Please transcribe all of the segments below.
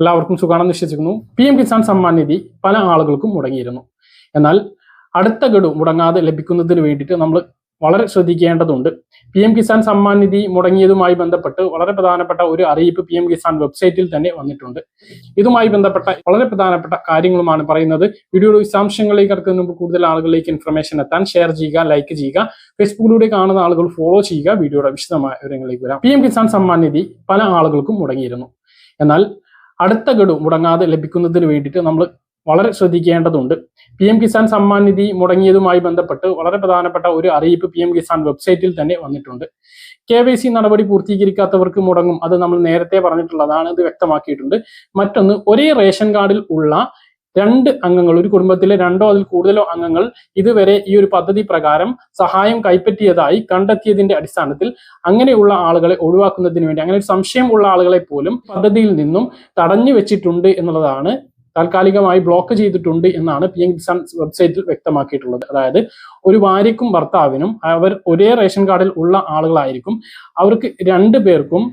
എല്ലാവർക്കും സുഖാണെന്ന് വിശ്വസിക്കുന്നു. പി എം കിസാൻ സമ്മാൻ നിധി പല ആളുകൾക്കും മുടങ്ങിയിരുന്നു. എന്നാൽ അടുത്ത ഗഡു മുടങ്ങാതെ ലഭിക്കുന്നതിന് വേണ്ടിയിട്ട് നമ്മൾ വളരെ ശ്രദ്ധിക്കേണ്ടതുണ്ട്. പി എം കിസാൻ സമ്മാൻ നിധി മുടങ്ങിയതുമായി ബന്ധപ്പെട്ട് വളരെ പ്രധാനപ്പെട്ട ഒരു അറിയിപ്പ് പി എം കിസാൻ വെബ്സൈറ്റിൽ തന്നെ വന്നിട്ടുണ്ട്. ഇതുമായി ബന്ധപ്പെട്ട വളരെ പ്രധാനപ്പെട്ട കാര്യങ്ങളുമാണ് പറയുന്നത്. വീഡിയോയുടെ വിശദാംശങ്ങളിലേക്ക് കടക്കുന്നതിന് മുമ്പ് കൂടുതൽ ആളുകളിലേക്ക് ഇൻഫർമേഷൻ എത്താൻ ഷെയർ ചെയ്യുക ലൈക്ക് ചെയ്യുക ഫേസ്ബുക്കിലൂടെ കാണുന്ന ആളുകൾ ഫോളോ ചെയ്യുക വീഡിയോയുടെ വിശദമായ വിവരങ്ങളിലേക്ക് വരാം. പി എം കിസാൻ സമ്മാൻ നിധി പല ആളുകൾക്കും മുടങ്ങിയിരുന്നു. എന്നാൽ അടുത്ത ഗഡു മുടങ്ങാതെ ലഭിക്കുന്നതിന് വേണ്ടിയിട്ട് നമ്മൾ വളരെ ശ്രദ്ധിക്കേണ്ടതുണ്ട്. പി എം കിസാൻ സമ്മാൻ നിധി മുടങ്ങിയതുമായി ബന്ധപ്പെട്ട് വളരെ പ്രധാനപ്പെട്ട ഒരു അറിയിപ്പ് പി എം കിസാൻ വെബ്സൈറ്റിൽ തന്നെ വന്നിട്ടുണ്ട്. കെ വൈ സി നടപടി പൂർത്തീകരിക്കാത്തവർക്ക് മുടങ്ങും അത് നമ്മൾ നേരത്തെ പറഞ്ഞിട്ടുള്ളതാണ് ഇത് വ്യക്തമാക്കിയിട്ടുണ്ട്. മറ്റൊന്ന് ഒരേ റേഷൻ കാർഡിൽ ഉള്ള രണ്ട് അംഗങ്ങൾ ഒരു കുടുംബത്തിലെ രണ്ടോ അതിൽ കൂടുതലോ അംഗങ്ങൾ ഇതുവരെ ഈ ഒരു പദ്ധതി പ്രകാരം സഹായം കൈപ്പറ്റിയതായി കണ്ടെത്തിയതിന്റെ അടിസ്ഥാനത്തിൽ അങ്ങനെയുള്ള ആളുകളെ ഒഴിവാക്കുന്നതിന് വേണ്ടി അങ്ങനെ ഒരു സംശയം ഉള്ള ആളുകളെ പോലും പദ്ധതിയിൽ നിന്നും തടഞ്ഞു വെച്ചിട്ടുണ്ട് എന്നുള്ളതാണ് താൽക്കാലികമായി ബ്ലോക്ക് ചെയ്തിട്ടുണ്ട് എന്നാണ് പി എം കിസാൻ വെബ്സൈറ്റിൽ വ്യക്തമാക്കിയിട്ടുള്ളത്. അതായത് ഒരു ഭാര്യയ്ക്കും ഭർത്താവിനും അവർ ഒരേ റേഷൻ കാർഡിൽ ഉള്ള ആളുകളായിരിക്കും. അവർക്ക് രണ്ടു പേർക്കും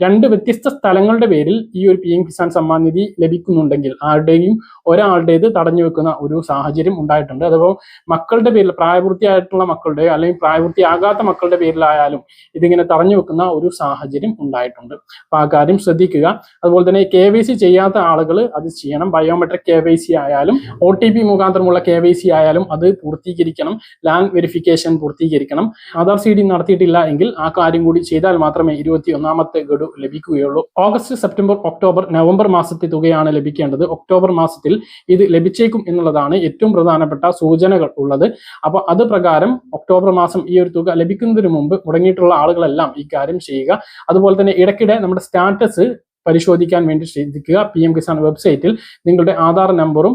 രണ്ട് വ്യത്യസ്ത സ്ഥലങ്ങളുടെ പേരിൽ ഈ ഒരു പി എം കിസാൻ സമ്മാൻ നിധി ലഭിക്കുന്നുണ്ടെങ്കിൽ ആരുടെയും ഒരാളുടേത് തടഞ്ഞു വെക്കുന്ന ഒരു സാഹചര്യം ഉണ്ടായിട്ടുണ്ട്. അതുപോലെ മക്കളുടെ പേരിൽ പ്രായപൂർത്തിയായിട്ടുള്ള മക്കളുടെ അല്ലെങ്കിൽ പ്രായപൂർത്തിയാകാത്ത മക്കളുടെ പേരിലായാലും ഇതിങ്ങനെ തടഞ്ഞു വെക്കുന്ന ഒരു സാഹചര്യം ഉണ്ടായിട്ടുണ്ട്. അപ്പൊ ആ കാര്യം ശ്രദ്ധിക്കുക. അതുപോലെ തന്നെ കെ വൈ സി ചെയ്യാത്ത ആളുകൾ അത് ചെയ്യണം. ബയോമെട്രിക് കെ വൈ സി ആയാലും ഒ ടി പി മുഖാന്തരമുള്ള കെ വൈ സി ആയാലും അത് പൂർത്തീകരിക്കണം. ലാൻഡ് വെരിഫിക്കേഷൻ പൂർത്തീകരിക്കണം. ആധാർ സി ഡി നടത്തിയിട്ടില്ല എങ്കിൽ ആ കാര്യം കൂടി ചെയ്താൽ മാത്രമേ ഇരുപത്തി ഒന്നാമത്തെ ഗഡു ലഭിക്കുകയുള്ളൂ. ഓഗസ്റ്റ് സെപ്റ്റംബർ ഒക്ടോബർ നവംബർ മാസത്തെ തുകയാണ് ലഭിക്കേണ്ടത്. ഒക്ടോബർ മാസത്തിൽ ഇത് ലഭിച്ചേക്കും എന്നുള്ളതാണ് ഏറ്റവും പ്രധാനപ്പെട്ട സൂചനകൾ ഉള്ളത്. അപ്പോൾ അത് പ്രകാരം ഒക്ടോബർ മാസം ഈ ഒരു തുക ലഭിക്കുന്നതിന് മുമ്പ് മുടങ്ങിയിട്ടുള്ള ആളുകളെല്ലാം ഈ കാര്യം ചെയ്യുക. അതുപോലെ തന്നെ ഇടയ്ക്കിടെ നമ്മുടെ സ്റ്റാറ്റസ് പരിശോധിക്കാൻ വേണ്ടി ശ്രദ്ധിക്കുക. പി എം കിസാൻ വെബ്സൈറ്റിൽ നിങ്ങളുടെ ആധാർ നമ്പറും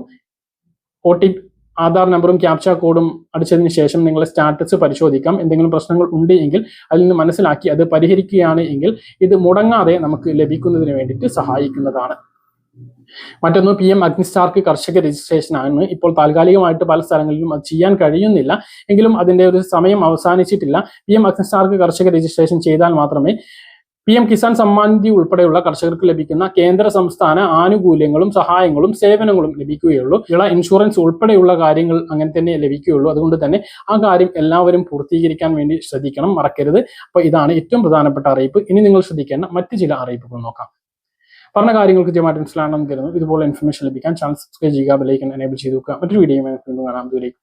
ഒ ടി ആധാർ നമ്പറും ക്യാപ്ച കോഡും അടിച്ചതിന് ശേഷം നിങ്ങളുടെ സ്റ്റാറ്റസ് പരിശോധിക്കാം. എന്തെങ്കിലും പ്രശ്നങ്ങൾ ഉണ്ട് എങ്കിൽ അതിൽ നിന്ന് മനസ്സിലാക്കി അത് പരിഹരിക്കുകയാണ് എങ്കിൽ ഇത് മുടങ്ങാതെ നമുക്ക് ലഭിക്കുന്നതിന് വേണ്ടിയിട്ട് സഹായിക്കുന്നതാണ്. മറ്റൊന്ന് പി എം അഗ്നിസ്റ്റാർക്ക് കർഷക രജിസ്ട്രേഷൻ ആണ്. ഇപ്പോൾ താൽക്കാലികമായിട്ട് പല സ്ഥലങ്ങളിലും അത് ചെയ്യാൻ കഴിയുന്നില്ല. എങ്കിലും അതിന്റെ ഒരു സമയം അവസാനിച്ചിട്ടില്ല. പി എം അഗ്നിസ്റ്റാർക്ക് കർഷക രജിസ്ട്രേഷൻ ചെയ്താൽ മാത്രമേ പി എം കിസാൻ സമ്മാൻ നിധി ഉൾപ്പെടെയുള്ള കർഷകർക്ക് ലഭിക്കുന്ന കേന്ദ്ര സംസ്ഥാന ആനുകൂല്യങ്ങളും സഹായങ്ങളും സേവനങ്ങളും ലഭിക്കുകയുള്ളൂ. വിള ഇൻഷുറൻസ് ഉൾപ്പെടെയുള്ള കാര്യങ്ങൾ അങ്ങനെ തന്നെ ലഭിക്കുകയുള്ളൂ. അതുകൊണ്ട് തന്നെ ആ കാര്യം എല്ലാവരും പൂർത്തീകരിക്കാൻ വേണ്ടി ശ്രദ്ധിക്കണം മറക്കരുത്. അപ്പോൾ ഇതാണ് ഏറ്റവും പ്രധാനപ്പെട്ട അറിയിപ്പ്. ഇനി നിങ്ങൾ ശ്രദ്ധിക്കേണ്ട മറ്റ് ചില അറിയിപ്പുകൾ നോക്കാം. പറഞ്ഞ കാര്യങ്ങൾ കൃത്യമായിട്ട് മനസ്സിലാണെന്ന് കരുതുന്നു. ഇതുപോലെ ഇൻഫർമേഷൻ ലഭിക്കാൻ ചാനൽ സബ്സ്ക്രൈബ് ചെയ്യുക ബെലൈക്കൻ എനേബിൾ ചെയ്തു നോക്കുക മറ്റൊരു വീഡിയോ കാണാം. ദൂരേക്ക്